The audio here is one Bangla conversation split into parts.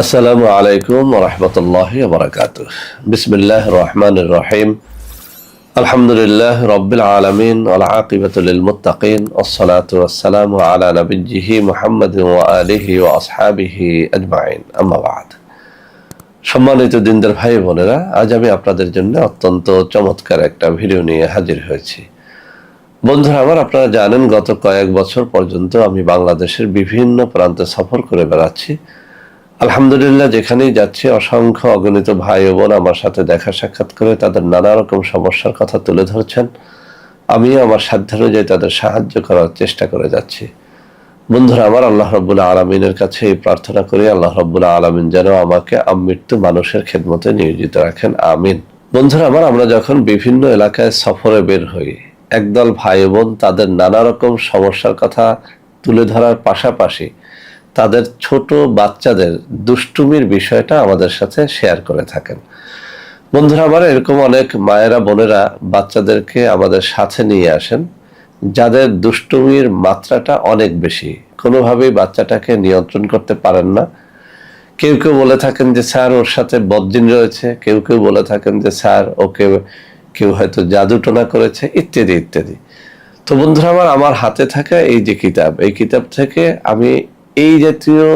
আসসালামু আলাইকুম রহমতুল্লাহ বরকাত বিসমিল্লাহ রহমান রহিম। আলহামদুলিল্লাহ রব্বিল আলমিন আলআকিবাতুল মুত্তাকিন। আসসালাত ওয়াসসালামু আলা নবিজিহি মুহাম্মদ আলিহি ওয়া আসহাবিহি আজমাইন। আম্মা সম্মানিত দিনদার ভাই বোনেরা, আজ আমি আপনাদের জন্য অত্যন্ত চমৎকার একটা ভিডিও নিয়ে হাজির হয়েছি। বন্ধুরা, আমার আপনারা জানেন, গত কয়েক বছর পর্যন্ত আমি বাংলাদেশের বিভিন্ন প্রান্তে সফর করে বেড়াচ্ছি। আলহামদুলিল্লাহ, যেখানেই যাচ্ছি, অসংখ্য অগণিত ভাই বোন আমার সাথে দেখা সাক্ষাৎ করে তাদের নানা রকম সমস্যার কথা তুলে ধরছেন। আমিও আমার সাধ্য অনুযায়ী তাদের সাহায্য করার চেষ্টা করে যাচ্ছি। বন্ধুরা, আমার আল্লাহ রব্বুল্লাহ আলমিনের কাছে এই প্রার্থনা করি, আল্লাহ রব্বুল্লাহ আলমিন যেন আমাকে আমৃত্যু মানুষের খেদমতে নিয়োজিত রাখেন, আমিন। বন্ধুরা, আমার, আমরা যখন বিভিন্ন এলাকায় সফরে বের হই, একদল ভাই বোন তাদের নানা রকম সমস্যার কথা তুলে ধরার পাশাপাশি তাদের ছোট বাচ্চাদের দুষ্টুমির বিষয়টা আমাদের সাথে শেয়ার করে থাকেন। বন্ধুরা আমার এরকম অনেক মায়েরা, বোনেরা বাচ্চাদেরকে আমাদের সাথে নিয়ে আসেন, যাদের দুষ্টুমির মাত্রাটা অনেক বেশি। কোনোভাবেই বাচ্চাটাকে নিয়ন্ত্রণ করতে পারেন না। কেউ কেউ বলে থাকেন যে, স্যার, ওর সাথে বদদিন রয়েছে। কেউ কেউ বলে থাকেন যে, স্যার, ওকে কেউ হয়তো জাদুটনা করেছে, ইত্যাদি ইত্যাদি। তো বন্ধুরা আমার আমার হাতে থাকা এই যে কিতাব, এই কিতাব থেকে আমি এই জাতীয়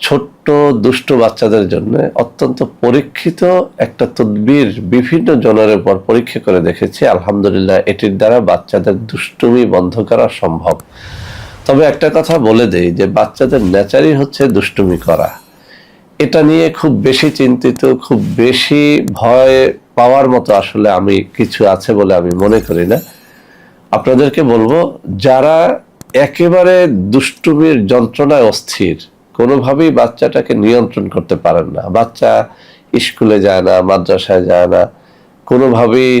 ছোট্ট দুষ্ট বাচ্চাদের জন্য অত্যন্ত পরীক্ষিত একটা তদবির বিভিন্ন জনের উপর পরীক্ষা করে দেখেছি। আলহামদুলিল্লাহ, এটির দ্বারা বাচ্চাদের দুষ্টুমি বন্ধ করা সম্ভব। তবে একটা কথা বলে দেই যে বাচ্চাদের নেচারই হচ্ছে দুষ্টুমি করা। এটা নিয়ে খুব বেশি চিন্তিত, খুব বেশি ভয় পাওয়ার মতো আসলে আমি কিছু আছে বলে আমি মনে করি না। আপনাদেরকে বলব, যারা একেবারে দুষ্টুমির যন্ত্রণায় অস্থির। কোনোভাবেই বাচ্চাটাকে নিয়ন্ত্রণ করতে পারেন না। বাচ্চা স্কুলে যায় না, মাদ্রাসায় যায় না। কোনোভাবেই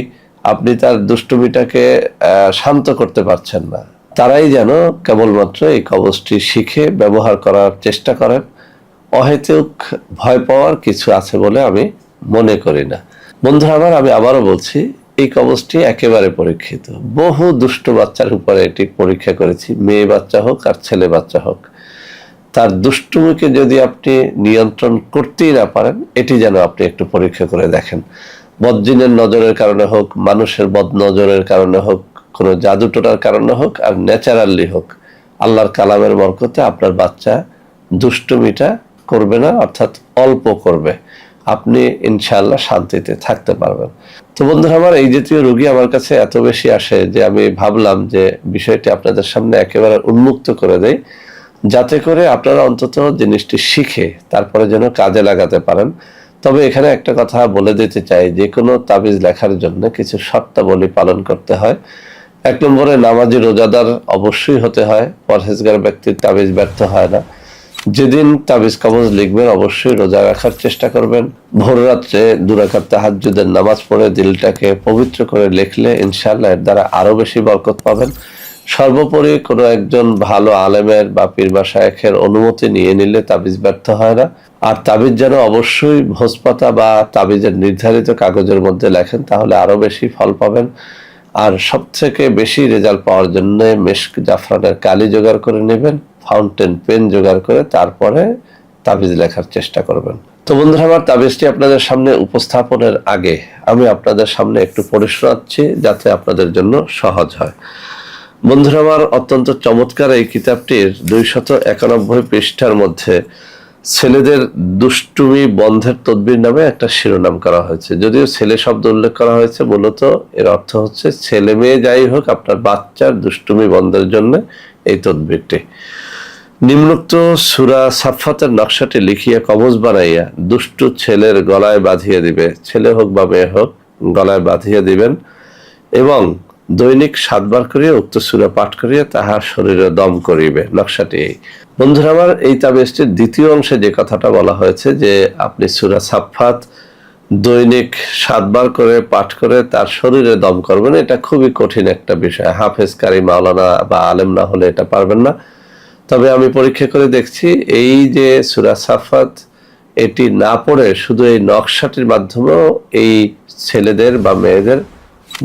আপনি তার দুষ্টুমিটাকে শান্ত করতে পারছেন না। তারাই যেন কেবলমাত্র এই কবচটি শিখে ব্যবহার করার চেষ্টা করেন। অহেতুক ভয় পাওয়ার কিছু আছে বলে আমি মনে করি না। বন্ধুরা আমার, আমি আবারও বলছি এই কবচটি একেবারে পরীক্ষিত। বহু দুষ্ট বাচ্চার উপরে এটি পরীক্ষা করেছি। মেয়ে বাচ্চা হোক আর ছেলে বাচ্চা হোক। তার দুষ্টুমিকে যদি আপনি নিয়ন্ত্রণ করতেই না পারেন, এটি যেন আপনি একটু পরীক্ষা করে দেখেন। বদজিনের নজরের কারণে হোক, মানুষের বদ নজরের কারণে হোক, কোনো জাদুটোটার কারণে হোক, আর ন্যাচারালি হোক, আল্লাহর কালামের বরকতে আপনার বাচ্চা দুষ্টুমিটা করবে না, অর্থাৎ অল্প করবে। আপনি ইনশাআল্লাহ শান্তিতে থাকতে পারবেন। তো বন্ধুরা আমার এই জাতীয় রোগী আমার কাছে এত বেশি আসে যে আমি ভাবলাম যে বিষয়টি আপনাদের সামনে একেবারে উন্মুক্ত করে দেয় যাতে করে আপনারা অন্তত জিনিসটি শিখে তারপরে যেন কাজে লাগাতে পারেন। তবে এখানে একটা কথা বলে দিতে চাই, যে কোনো তাবিজ লেখার জন্য কিছু শর্তাবলী পালন করতে হয়। এক নম্বরে নামাজি রোজাদার অবশ্যই হতে হয়, পরহেজগার ব্যক্তির তাবিজ ব্যর্থ হয় না। যেদিন তাবিজ কবজ লিখবেন, অবশ্যই রোজা রাখার চেষ্টা করবেন। ভোর রাত্রে দুরাকার তাহাজুদের নামাজ পড়ে দিলটাকে পবিত্র করে লিখলে ইনশাল্লাহ এর দ্বারা আরও বেশি বরকত পাবেন। সর্বোপরি কোনো একজন ভালো আলেমের বা পীর বা শায়েখের অনুমতি নিয়ে নিলে তাবিজ ব্যর্থ হয় না। আর তাবিজ যেন অবশ্যই ভোজপাতা বা তাবিজের নির্ধারিত কাগজের মধ্যে লেখেন, তাহলে আরও বেশি ফল পাবেন। আর সবথেকে বেশি রেজাল্ট পাওয়ার জন্য মেশক জাফরানের কালি জোগাড় করে নেবেন। ফাউন্টেন পেন জোগাড় করে তারপরে তাবিজ লেখার চেষ্টা করবেন। তো বন্ধুরা, আমার তাবিজটি আপনাদের সামনে উপস্থাপনের আগে আমি আপনাদের সামনে একটু পড়ে শোনাচ্ছি যাতে আপনাদের জন্য সহজ হয়। বন্ধুরা, আমার অত্যন্ত চমৎকার এই কিতাবটির দুইশত একানব্বই পৃষ্ঠার মধ্যে ছেলেদের দুষ্টুমি বন্ধের তদবির নামে একটা শিরোনাম করা হয়েছে। যদিও ছেলে শব্দ উল্লেখ করা হয়েছে, মূলত এর অর্থ হচ্ছে, ছেলে মেয়ে যাই হোক, আপনার বাচ্চার দুষ্টুমি বন্ধের জন্য এই তদবিরটি। নিম্নোক্ত সুরা সাফাতের নকশাটি লিখিয়া কবজ বানাইয়া দুষ্টু ছেলের গলায় বাঁধিয়ে দিবে। ছেলে হোক বা মেয়ে হোক, গলায় বাঁধিয়ে দিবেন এবং দৈনিক সাতবার করিয়া উক্ত সুরা পাঠ করিয়া তাহার শরীরে দম করিবে। নকশাটি বন্ধুরা আমার, এই তাবিজটির দ্বিতীয় অংশে যে কথাটা বলা হয়েছে যে আপনি সুরা সাফাত দৈনিক সাতবার করে পাঠ করে তার শরীরে দম করবেন, এটা খুবই কঠিন একটা বিষয়। হাফেজ কারি মাওলানা বা আলেম না হলে এটা পারবেন না। তবে আমি পরীক্ষা করে দেখছি এই যে সুরা সাফাত, এটি না পড়ে শুধু এই নকশাটির মাধ্যমেও এই ছেলেদের বা মেয়েদের,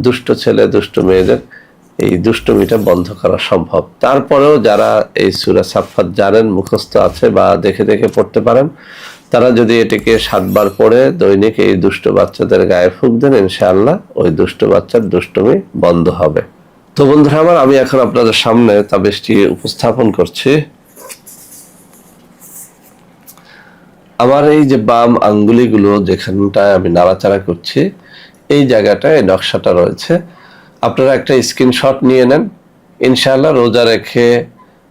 দুষ্ট ছেলে, দুষ্ট মেয়েদের এই দুষ্টমিটা বন্ধ করা সম্ভব। তারপরেও যারা এই সুরা সাফাত জানেন, মুখস্থ আছে বা দেখে দেখে পড়তে পারেন, তারা যদি এটিকে সাতবার পড়ে দৈনিক এই দুষ্ট বাচ্চাদের গায়ে ফুক দেন, ইনশাআল্লাহ ওই দুষ্ট বাচ্চার দুষ্টমি বন্ধ হবে। তো বন্ধুরা আমার আমি এখন আপনাদের সামনে তাবিজটি উপস্থাপন করছি। আমার এই যে বাম আঙ্গুলিগুলো যেখানটায় আমি নাড়াচাড়া করছি, এই জায়গাটায় নকশাটা রয়েছে। আপনারা একটা স্ক্রিনশট নিয়ে নেন। ইনশাআল্লাহ রোজা রেখে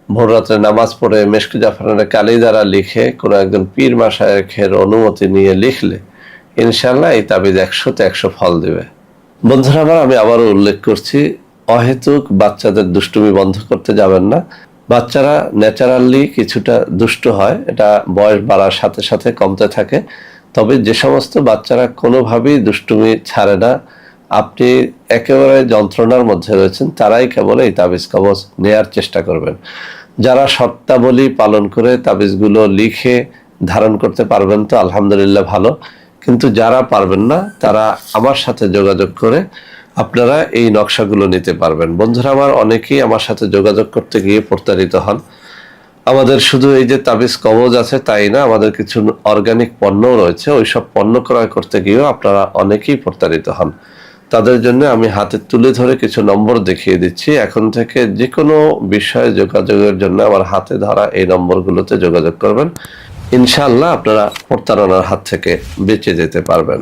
ভোর রাত্রে নামাজ পড়ে মেশকু জাফরানের কালি দ্বারা লিখে কোনো একজন পীর মাসায়ের অনুমতি নিয়ে লিখলে ইনশাল্লাহ এই তাবিজ একশোতে একশো ফল দেবে। বন্ধুরা আমার আমি আবারও উল্লেখ করছি অহেতুক বাচ্চাদের দুষ্টুমি বন্ধ করতে যাবেন না। বাচ্চারা ন্যাচারালি কিছুটা দুষ্ট হয়, এটা বয়স বাড়ার সাথে সাথে কমতে থাকে। তবে যে সমস্ত বাচ্চারা কোনোভাবেই দুষ্টুমি ছাড়ে না, আপনি একেবারে যন্ত্রণার মধ্যে রয়েছেন, তারাই কেবল এই তাবিজ কবজ নেয়ার চেষ্টা করবেন। যারা শর্তাবলী পালন করে তাবিজগুলো লিখে ধারণ করতে পারবেন তো আলহামদুলিল্লাহ ভালো। কিন্তু যারা পারবেন না, তারা আমার সাথে যোগাযোগ করে আপনারা এই নকশাগুলো নিতে পারবেন। বন্ধুরা আমার অনেকেই আমার সাথে যোগাযোগ করতে গিয়ে প্রতারিত হন। আমাদের শুধু এই যে তাবিজ কবজ আছে তাই না, আমাদের কিছু অর্গানিক পণ্যও রয়েছে। ওই সব পণ্য ক্রয় করতে গিয়েও আপনারা অনেকেই প্রতারিত হন। তাদের জন্য আমি হাতে তুলে ধরে কিছু নম্বর দেখিয়ে দিচ্ছি। এখন থেকে যে কোনো বিষয়ে যোগাযোগের জন্য আমার হাতে ধরা এই নম্বরগুলোতে যোগাযোগ করবেন। ইনশাআল্লাহ আপনারা প্রতারণার হাত থেকে বেঁচে যেতে পারবেন।